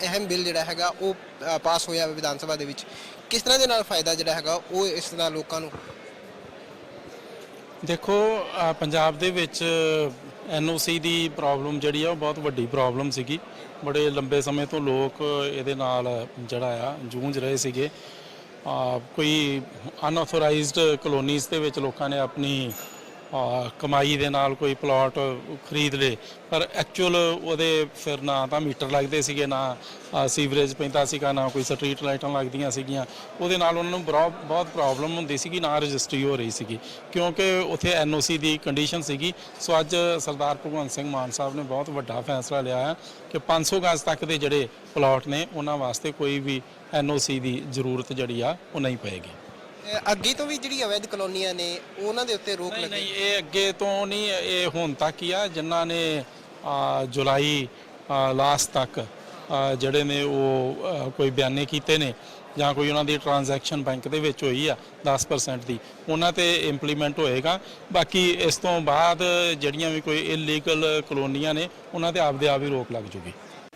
ਅਹਿਮ ਬਿੱਲ ਜਿਹੜਾ ਹੈਗਾ ਉਹ ਅ, ਪਾਸ ਹੋਇਆ ਵਿਧਾਨ ਸਭਾ ਦੇ ਵਿੱਚ। ਕਿਸ ਤਰ੍ਹਾਂ ਦੇ ਨਾਲ ਫਾਇਦਾ ਜਿਹੜਾ ਹੈਗਾ ਉਹ ਇਸ ਦਾ ਲੋਕਾਂ ਨੂੰ? ਦੇਖੋ ਅ, ਪੰਜਾਬ ਦੇ ਵਿੱਚ ਐਨਓਸੀ ਦੀ ਪ੍ਰੋਬਲਮ ਜਿਹੜੀ ਆ ਉਹ ਬਹੁਤ ਵੱਡੀ ਪ੍ਰੋਬਲਮ ਸੀਗੀ। ਬੜੇ ਲੰਬੇ ਸਮੇਂ ਤੋਂ ਲੋਕ ਇਹਦੇ ਨਾਲ ਜਿਹੜਾ ਆ ਜੂਝ ਰਹੇ ਸੀਗੇ। ਅ, ਕੋਈ ਅਨਆਥੋਰਾਈਜ਼ਡ ਕਲੋਨੀਜ਼ ਦੇ ਵਿੱਚ ਲੋਕਾਂ ਨੇ ਆਪਣੀ ਕਮਾਈ ਦੇ ਨਾਲ ਕੋਈ ਪਲਾਟ ਖਰੀਦ ਲਏ। ਪਰ ਐਕਚੁਅਲ ਉਹਦੇ ਫਿਰ ਨਾ ਤਾਂ ਮੀਟਰ ਲੱਗਦੇ ਸੀਗੇ, ਨਾ ਸੀਵਰੇਜ ਪੈਂਦਾ ਸੀਗਾ, ਨਾ ਕੋਈ ਸਟਰੀਟ ਲਾਈਟਾਂ ਲੱਗਦੀਆਂ ਸੀਗੀਆਂ। ਉਹਦੇ ਨਾਲ ਉਹਨਾਂ ਨੂੰ ਬਰੋ- ਬਹੁਤ ਪ੍ਰੋਬਲਮ ਹੁੰਦੀ ਸੀਗੀ, ਨਾ ਰਜਿਸਟਰੀ ਹੋ ਰਹੀ ਸੀਗੀ। ਕਿਉਂਕਿ ਉੱਥੇ ਐਨਓਸੀ ਦੀ ਕੰਡੀਸ਼ਨ ਸੀਗੀ। ਸੋ ਅੱਜ ਸਰਦਾਰ ਭਗਵੰਤ ਸਿੰਘ ਮਾਨ ਸਾਹਿਬ ਨੇ ਬਹੁਤ ਵੱਡਾ ਫੈਸਲਾ ਲਿਆ ਹੈ ਕਿ 500 ਗਜ਼ ਤੱਕ ਦੇ ਜਿਹੜੇ ਪਲਾਟ ਨੇ, ਉਹਨਾਂ ਵਾਸਤੇ ਕੋਈ ਵੀ ਐਨਓਸੀ ਦੀ ਜ਼ਰੂਰਤ ਜਿਹੜੀ ਆ, ਉਹ ਨਹੀਂ ਪਏਗੀ। ਅੱਗੇ ਤੋਂ ਵੀ ਜਿਹੜੀ ਅਵੈਧ ਕਲੋਨੀਆਂ ਨੇ ਉਹਨਾਂ ਦੇ ਉੱਤੇ ਰੋਕ ਨਹੀਂ ਲੱਗੇ? ਨਹੀਂ ਇਹ ਅੱਗੇ ਤੋਂ ਨਹੀਂ ਇਹ ਹੁਣ ਤੱਕ ਹੀ ਆ ਜਿਨ੍ਹਾਂ ਨੇ ਜੁਲਾਈ ਲਾਸਟ ਤੱਕ ਜਿਹੜੇ ਨੇ ਉਹ ਕੋਈ ਬਿਆਨੇ ਕੀਤੇ ਨੇ ਜਾਂ ਕੋਈ ਉਹਨਾਂ ਦੀ ਟ੍ਰਾਂਜੈਕਸ਼ਨ ਬੈਂਕ ਦੇ ਵਿੱਚ ਹੋਈ ਆ 10% ਦੀ ਉਹਨਾਂ ਤੇ ਇੰਪਲੀਮੈਂਟ ਹੋਏਗਾ। ਬਾਕੀ ਇਸ ਤੋਂ ਬਾਅਦ ਜਿਹੜੀਆਂ ਵੀ ਕੋਈ ਇਲੀਗਲ ਕਲੋਨੀਆਂ ਨੇ ਉਹਨਾਂ ਤੇ ਆਪਦੇ ਆਪ ਹੀ ਰੋਕ ਲੱਗ ਜੂਗੀ।